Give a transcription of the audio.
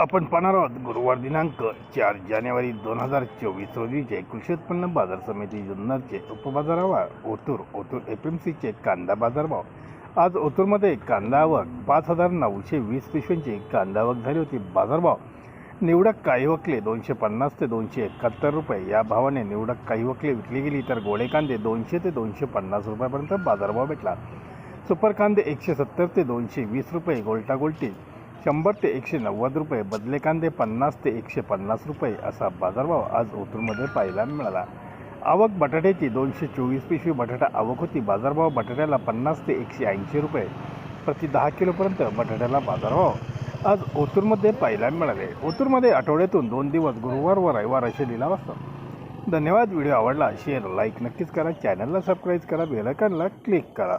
आपण पाहणार आहोत गुरुवार दिनांक चार जानेवारी दोन हजार चोवीस रोजीचे कृषी उत्पन्न बाजार समिती जुन्नरचे उपबाजारावर ओतूर ओतूर एफ एम सीचे कांदा बाजारभाव. आज ओतूरमध्ये कांदा आवक पाच हजार नऊशे वीस पिशव्यांची कांदा आवक झाली होती बाजारभाव. निवडक काही वकले दोनशे पन्नास ते दोनशे एकाहत्तर रुपये. या भावाने निवडक काही वकले विकली गेली तर गोळे कांदे दोनशे ते दोनशे पन्नास रुपयापर्यंत बाजारभाव भेटला. सुपर कांदे एकशे सत्तर ते दोनशे वीस रुपये. गोल्टा गोल्टी शंभर ते एकशे नव्वद रुपये बदले कांदे पन्नास ते एकशे पन्नास रुपये असा बाजारभाव आज ओतूरमध्ये पाहायला मिळाला. आवक बटाट्याची दोनशे चोवीस पिशवी बटाटा आवक होती. बाजारभाव बटाट्याला पन्नास ते एकशे ऐंशी रुपये. प्रति दहा किलोपर्यंत बटाट्याला बाजारभाव आज ओतूरमध्ये पाहायला मिळाले. ओतूरमध्ये आठवड्यातून दोन दिवस गुरुवार व रविवार असे लिलाव असतात. धन्यवाद. व्हिडिओ आवडला शेअर लाईक नक्कीच करा. चॅनलला सबस्क्राईब करा. बेलायकनला क्लिक करा.